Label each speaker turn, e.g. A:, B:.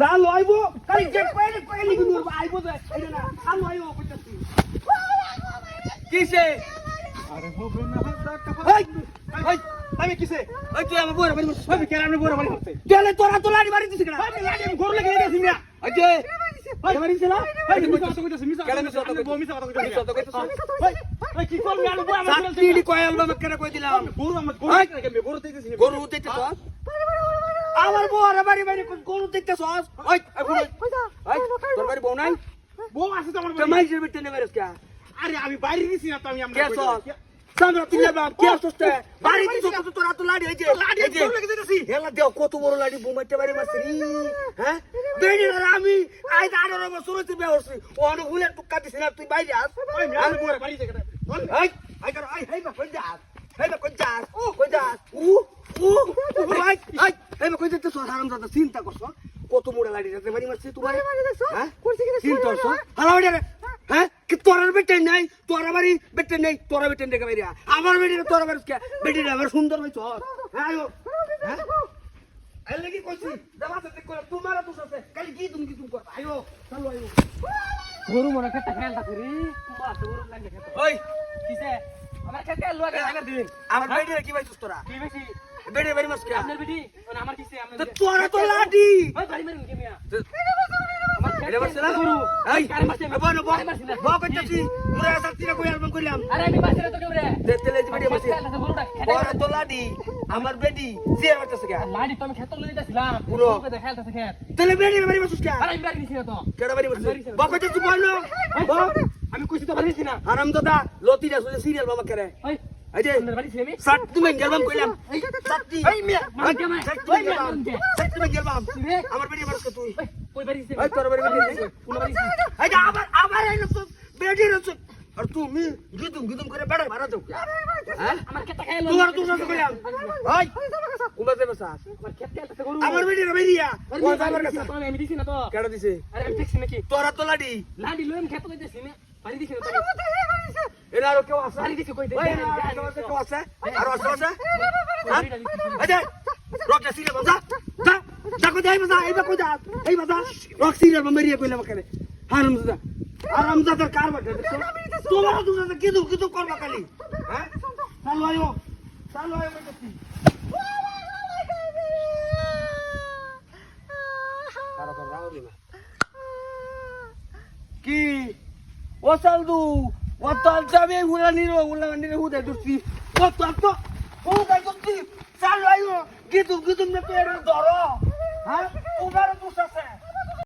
A: চাল আইব কালি যে পাইলে পাইলে কিন্তু আইব যে আইনা না। চাল আইব কইতাছি কিসে?
B: আরে হবে না
A: এই এই আমি কিসে? এই তুই আমার বড় বাড়ি
B: আমি কেন? আমি বড় বাড়ি হচ্ছে
A: গেলে তোরা তো লাড়ি মারি দিছিস কেন?
B: আমি লাগে আমি ঘর লাগে
A: যে দিছিস? না?
B: এই মিছা কথা কইতাছি মিছা
A: কেন মিছা কথা
B: কথা মিছা কথা কইতাছি।
A: মিছা কথা কইতাছিস?
B: এই এই কি করবি আমি বড় আমার
A: চাকরি কয় আলবা কেন কই দিলাম?
B: গরু আমার গরু গরু দিতেছি।
A: গরু দেখতে আমার বড় বাড়ি বাড়ি গরু দেখতে সস ওই তোর বাড়ি বউ নাই?
B: বউ আছে তো আমার
A: তো
B: বাড়ি।
A: মাইজের বিটে নেবে রে কে?
B: আরে আমি বাইরে দিছি না তো আমি আমরা
A: কে সস তুই কে বাড়ি দিছ তোরা তো লাড়ি হইছে
B: লাড়ি
A: এই
B: লাগে দিতেছি
A: হেলা দেও কত বড় লাড়ি বুমাইতে বাড়ি মাসরি হ্যাঁ? বেড়ি আমি আই আঠারো বছর হইতে বিয়ে হচ্ছি ও অনেক হুলের টুকা দিছি না তুই বাইরে আস।
B: ওই আমি বড় বাড়ি থেকে
A: এই আই কর আই হেই বা কই যাস? হেই বা কই যাস? ও কই যাস? উ উ আই আই হেই বা কই যেতে সর হারাম দাদা চিন্তা করছ? কত মোড়া লাড়ি রাতে বাড়ি মারছি তোমার? হ্যাঁ? চিন্তা করছ? হালা রে হ্যাঁ? কি তোরার বেটে নাই? তোরা বাড়ি বেটে নাই তোরা বেটে দেখে বাইরে আমার বেটে তোরা বাড়ি কে বেটে আমার সুন্দর হইছ হ্যাঁ? আয়ো। হ্যাঁ? আই লাগি কইছি দাবা সাথে কর তোমার তো সাথে কালি কি তুমি কি তুমি কর। আয়ো চলো আয়ো।
C: গরু মনে খেতে খেলতা করি বাস গরু লাগে খেতে।
A: ওই।
C: কিসে? আমার খেতে লুয়া আগা দিন।
A: আমার বেটে কি ভাই তোরা?
C: কি বেশি?
A: বেড়ে বাড়ি মাস
C: আপনার বিটি? আমার কিসে আপনার
A: তোরা তো লাডি
C: ওই বাড়ি মারুন কি মিয়া
A: এটা মারছে না? এই কইতাছি মুরা কই অ্যালবাম কইলাম?
C: আরে আমি তো
A: তেলে মারছে। তো লাডি আমার বেডি যে মারতেছে কে?
C: লাড়ি তো আমি খেতে লই যাচ্ছিলাম
A: পুরো।
C: খেলতা খেত।
A: তেলে বেডি বাড়ি মারছিস কে?
C: আরে আমি বাড়ি দিছি না তো।
A: কেডা বাড়ি মারছিস? বল কইতাছি বল
C: আমি কইছি তো বাড়ি দিছি না।
A: হারাম দাদা লতি যা সুজে সিরিয়াল বাবা করে?
C: ওই
A: এই যে
C: আপনার বাড়ি দিছি আমি
A: সাত তুমি গেলবাম কইলাম। সাতটি
C: এই মিয়া মান কে মাই
A: সাত
C: ওই
A: তুমি গেলবাম
C: মান কে
A: গেলবাম। আমার বেডি মারছ তুই
C: বাড়ি
A: এই তোর বাড়ি মারছিস
C: কোন বাড়ি
A: এই যে আবার আবার এই লোক বেডি রছ আর তুমি গিদুম গিদুম করে বেড়া মারা যাও।
C: আমার খেতে খেলো
A: তোমার তো সাথে কইলাম ওই উমা দেবে সাস
C: আমার খেতে খেলতা গরু।
A: আমার বেডি রে বেরিয়া।
C: আরে
A: যাবার কাছে
C: তো, আমি দিছি না তো।
A: কেডা দিছে?
C: আরে আমি দেখছি নাকি।
A: তোরা তো লাডি।
C: লাডি লইম খেতে কইতেছি না। বাড়ি দিছি না তো
A: এরা আরও কেউ আছে
C: বাড়ি দিছি কই দে
A: ওই এরা আরও কেউ আছে আর আছে আছে
C: হ্যাঁ
A: এই যে রক সিরিয়াল বাজা যা যা কই যাই বাজা এই বা কই যা এই বাজা রক সিরিয়াল মেরিয়া কইলা বকারে হারাম দাদা হারাম দাদা কার বাটা তোমার তো কিদু কিদু করবা খালি হ্যাঁ চালো আয়ো চালো আয়ো কইতাছি কারও কারও রাও দিনা কি ও চালদু যাবে হুলা নিরো হুলা নিরে হুদা দুছি ও তাল তো হুদা দুছি চাল আইও গিতু গিতু নে পেড় ধরো হ্যাঁ উগার